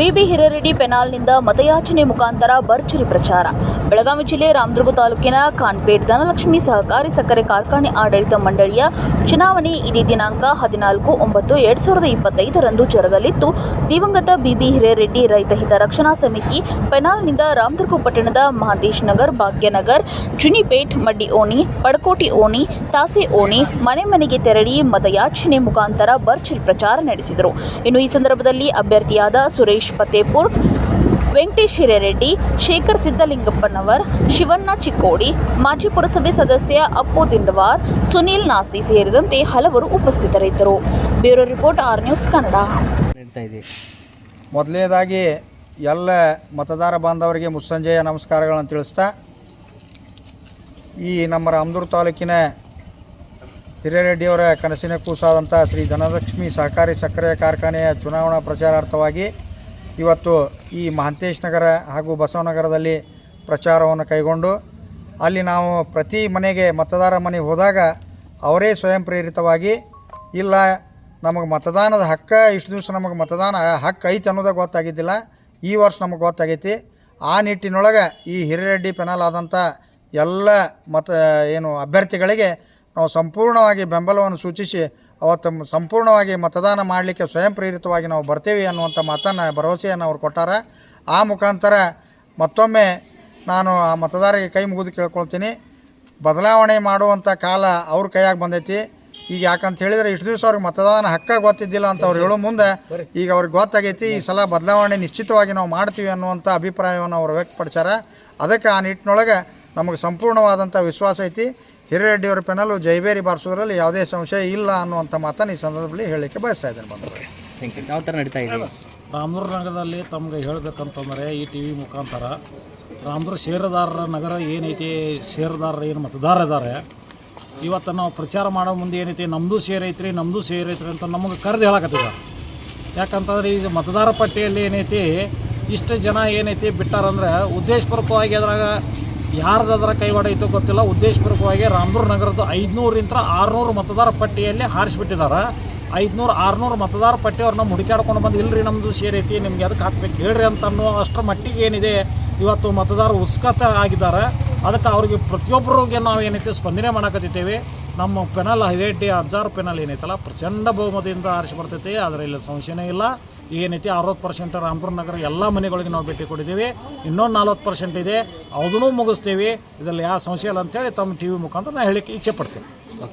ಬಿಬಿ ಹಿರೇರೆಡ್ಡಿ ಪೆನಾಲ್ನಿಂದ ಮತಯಾಚನೆ ಮುಖಾಂತರ ಭರ್ಜರಿ ಪ್ರಚಾರ. ಬೆಳಗಾವಿ ಜಿಲ್ಲೆ ರಾಮದುರ್ಗ ತಾಲೂಕಿನ ಖಾನ್ಪೇಟ್ ಧನಲಕ್ಷ್ಮಿ ಸಹಕಾರಿ ಸಕ್ಕರೆ ಕಾರ್ಖಾನೆ ಆಡಳಿತ ಮಂಡಳಿಯ ಚುನಾವಣೆ ಇದೇ ದಿನಾಂಕ ಹದಿನಾಲ್ಕು ಒಂಬತ್ತು ಎರಡ್ ಸಾವಿರದ ಇಪ್ಪತ್ತೈದರಂದು ಜರುಗಲಿದ್ದು, ದಿವಂಗತ ಬಿಬಿ ಹಿರೇರೆಡ್ಡಿ ರೈತ ಹಿತ ರಕ್ಷಣಾ ಸಮಿತಿ ಪೆನಾಲ್ನಿಂದ ರಾಮದುರ್ಗ ಪಟ್ಟಣದ ಮಹಾಂತೇಶ್ ನಗರ್, ಭಾಗ್ಯನಗರ್, ಜುನಿಪೇಟ್, ಮಡ್ಡಿ ಓಣಿ ಪಡಕೋಟಿ ಓಣಿ, ತಾಸೆ ಓಣಿ ಮನೆ ಮನೆಗೆ ತೆರಳಿ ಮತಯಾಚನೆ ಮುಖಾಂತರ ಭರ್ಜರಿ ಪ್ರಚಾರ ನಡೆಸಿದರು. ಇನ್ನು ಈ ಸಂದರ್ಭದಲ್ಲಿ ಅಭ್ಯರ್ಥಿಯಾದ ಸುರೇಶ್ ಫತೇಪುರ್ ವೆಂಕಟೇಶ್ ಹಿರೇರೆಡ್ಡಿ ಶೇಖರ್ ಸಿದ್ದಲಿಂಗಪ್ಪನವರ್ ಶಿವಣ್ಣ ಚಿಕ್ಕೋಡಿ ಮಾಜಿ ಪುರಸಭೆ ಸದಸ್ಯ ಅಪ್ಪು ದಿಂಡವಾರ್ ಸುನೀಲ್ ನಾಸಿ ಸೇರಿದಂತೆ ಹಲವರು ಉಪಸ್ಥಿತರಿದ್ದರು. Bureau report R news Kannada. ಮೊದಲನೇದಾಗಿ ಎಲ್ಲ ಮತದಾರ ಬಾಂಧವರಿಗೆ ಮುಸ್ಸಂಜೆಯ ನಮಸ್ಕಾರಗಳನ್ನು ತಿಳಿಸ್ತಾ ಈ ನಮ್ಮ ರಾಮದೂರು ತಾಲೂಕಿನ ಹಿರೇರೆಡ್ಡಿಯವರ ಕನಸಿನ ಕೂಸಾದಂಥ ಶ್ರೀ ಧನಲಕ್ಷ್ಮಿ ಸಹಕಾರಿ ಸಕ್ಕರೆ ಕಾರ್ಖಾನೆಯ ಚುನಾವಣಾ ಪ್ರಚಾರಾರ್ಥವಾಗಿ ಇವತ್ತು ಈ ಮಹಂತೇಶ್ ನಗರ ಹಾಗೂ ಬಸವನಗರದಲ್ಲಿ ಪ್ರಚಾರವನ್ನು ಕೈಗೊಂಡು ಅಲ್ಲಿ ನಾವು ಪ್ರತಿ ಮನೆಗೆ ಮತದಾರ ಮನೆಗೆ ಹೋದಾಗ ಅವರೇ ಸ್ವಯಂ ಪ್ರೇರಿತವಾಗಿ, ಇಲ್ಲ ನಮಗೆ ಮತದಾನದ ಹಕ್ಕ, ಇಷ್ಟು ದಿವಸ ನಮಗೆ ಮತದಾನ ಹಕ್ಕು ಐತೆ ಅನ್ನೋದೇ ಗೊತ್ತಾಗಿದ್ದಿಲ್ಲ. ಈ ವರ್ಷ ನಮಗೆ ಗೊತ್ತಾಗೈತಿ. ಆ ನಿಟ್ಟಿನೊಳಗೆ ಈ ಹಿರಿರೆಡ್ಡಿ ಪೆನಲ್ ಆದಂಥ ಎಲ್ಲ ಮತ, ಏನು ಅಭ್ಯರ್ಥಿಗಳಿಗೆ ನಾವು ಸಂಪೂರ್ಣವಾಗಿ ಬೆಂಬಲವನ್ನು ಸೂಚಿಸಿ ಅವತ್ತು ಸಂಪೂರ್ಣವಾಗಿ ಮತದಾನ ಮಾಡಲಿಕ್ಕೆ ಸ್ವಯಂ ಪ್ರೇರಿತವಾಗಿ ನಾವು ಬರ್ತೇವೆ ಅನ್ನುವಂಥ ಮಾತನ್ನು, ಭರವಸೆಯನ್ನು ಅವ್ರು ಕೊಟ್ಟಾರೆ. ಆ ಮುಖಾಂತರ ಮತ್ತೊಮ್ಮೆ ನಾನು ಆ ಮತದಾರರಿಗೆ ಕೈ ಮುಗಿದು ಕೇಳ್ಕೊಳ್ತೀನಿ. ಬದಲಾವಣೆ ಮಾಡುವಂಥ ಕಾಲ ಅವ್ರ ಕೈಯಾಗಿ ಬಂದೈತಿ. ಈಗ ಯಾಕಂತ ಹೇಳಿದ್ರೆ ಇಷ್ಟು ದಿವಸ ಅವ್ರಿಗೆ ಮತದಾನ ಹಕ್ಕ ಗೊತ್ತಿದ್ದಿಲ್ಲ ಅಂತ ಅವ್ರು ಹೇಳೋ ಮುಂದೆ ಈಗ ಅವ್ರಿಗೆ ಗೊತ್ತಾಗೈತಿ. ಈ ಸಲ ಬದಲಾವಣೆ ನಿಶ್ಚಿತವಾಗಿ ನಾವು ಮಾಡ್ತೀವಿ ಅನ್ನುವಂಥ ಅಭಿಪ್ರಾಯವನ್ನು ಅವ್ರು ವ್ಯಕ್ತಪಡಿಸ್ಯಾರ. ಅದಕ್ಕೆ ಆ ನಿಟ್ಟಿನೊಳಗೆ ನಮಗೆ ಸಂಪೂರ್ಣವಾದಂಥ ವಿಶ್ವಾಸ ಐತಿ. ಹಿರೇರೆಡ್ಡಿಯವರ ಪೆನಲು ಜೈಬೇರಿ ಬಾರಿಸೋದ್ರಲ್ಲಿ ಯಾವುದೇ ಸಂಶಯ ಇಲ್ಲ ಅನ್ನುವಂಥ ಮಾತನ್ನು ಈ ಸಂದರ್ಭದಲ್ಲಿ ಹೇಳಲಿಕ್ಕೆ ಬಯಸ್ತಾ ಇದ್ದೇನೆ ಬಂದು ಥ್ಯಾಂಕ್ ಯು ಯಾವ ಥರ ನಡೀತಾ ಇದೆ? ರಾಮದುರ್ಗ ನಗರದಲ್ಲಿ ತಮಗೆ ಹೇಳಬೇಕಂತಂದರೆ ಈ ಟಿ ವಿ ಮುಖಾಂತರ ರಾಮದುರ್ಗ ಷೇರುದಾರರ ನಗರ ಏನೈತಿ ಷೇರುದಾರರ ಏನು ಮತದಾರ ಇದ್ದಾರೆ ಇವತ್ತು ನಾವು ಪ್ರಚಾರ ಮಾಡೋ ಮುಂದೆ ಏನೈತಿ ನಮ್ಮದು ಸೇರ್ ಐತ್ರಿ ನಮ್ಮದು ಸೇರ್ ಐತ್ರಿ ಅಂತ ನಮಗೆ ಕರೆದು ಹೇಳಕತ್ತಿದ ಯಾಕಂತಂದ್ರೆ ಈಗ ಮತದಾರ ಪಟ್ಟಿಯಲ್ಲಿ ಏನೈತಿ ಇಷ್ಟು ಜನ ಏನೈತಿ ಬಿಟ್ಟಾರಂದ್ರೆ ಉದ್ದೇಶಪೂರ್ವಕವಾಗಿ ಅದ್ರಾಗ ಯಾರ್ದಾದ್ರ ಕೈವಾಡ ಇತ್ತು ಗೊತ್ತಿಲ್ಲ. ಉದ್ದೇಶಪೂರ್ವಕವಾಗಿ ರಾಮದುರ್ಗ ನಗರದ ಐದುನೂರಿಂದ ಆರುನೂರು ಮತದಾರ ಪಟ್ಟಿಯಲ್ಲಿ ಹಾರಿಸ್ಬಿಟ್ಟಿದ್ದಾರೆ ಐದುನೂರು ಆರುನೂರು ಮತದಾರ ಪಟ್ಟಿ ಅವ್ರನ್ನ ಹುಡುಕಾಡ್ಕೊಂಡು ಬಂದು ಇಲ್ಲರಿ ನಮ್ಮದು ಸೇರೈತಿ, ನಿಮ್ಗೆ ಅದಕ್ಕೆ ಹಾಕ್ಬೇಕು, ಹೇಳ್ರಿ ಅಂತ ಅನ್ನೋ ಅಷ್ಟರ ಮಟ್ಟಿಗೆ ಏನಿದೆ ಇವತ್ತು ಮತದಾರ ಉತ್ಸುಕತೆ ಆಗಿದ್ದಾರೆ. ಅದಕ್ಕೆ ಅವ್ರಿಗೆ ಪ್ರತಿಯೊಬ್ಬರಿಗೆ ನಾವು ಏನೈತೆ ಸ್ಪಂದನೆ ಮಾಡಕತ್ತಿದ್ದೇವೆ. ನಮ್ಮ ಪೆನಲ್ ಹದಿನೆಂಟು ಹಜಾರ್ ಪೆನಲ್ ಏನೈತಲ್ಲ, ಪ್ರಚಂಡ ಬಹುಮತದಿಂದ ಆರಿಸಿ ಬರ್ತೈತಿ. ಅದರಲ್ಲಿ ಸಂಶಯನೇ ಇಲ್ಲ. ಏನೈತಿ ಅರವತ್ತು ಪರ್ಸೆಂಟ್ ರಾಮಪುರ ನಗರ ಎಲ್ಲ ಮನೆಗಳಿಗೆ ನಾವು ಭೇಟಿ ಕೊಟ್ಟಿದ್ದೀವಿ. ಇನ್ನೊಂದು ನಲ್ವತ್ತು ಪರ್ಸೆಂಟ್ ಇದೆ. ಅದನ್ನೂ ಮುಗಿಸ್ತೀವಿ. ಇದರಲ್ಲಿ ಯಾವ ಸಂಶಯ ಇಲ್ಲ ಅಂತೇಳಿ ತಮ್ಮ ಟಿ ವಿ ಮುಖಾಂತರ ನಾನು ಹೇಳಿಕ್ಕೆ ಇಚ್ಛೆ ಪಡ್ತೀನಿ.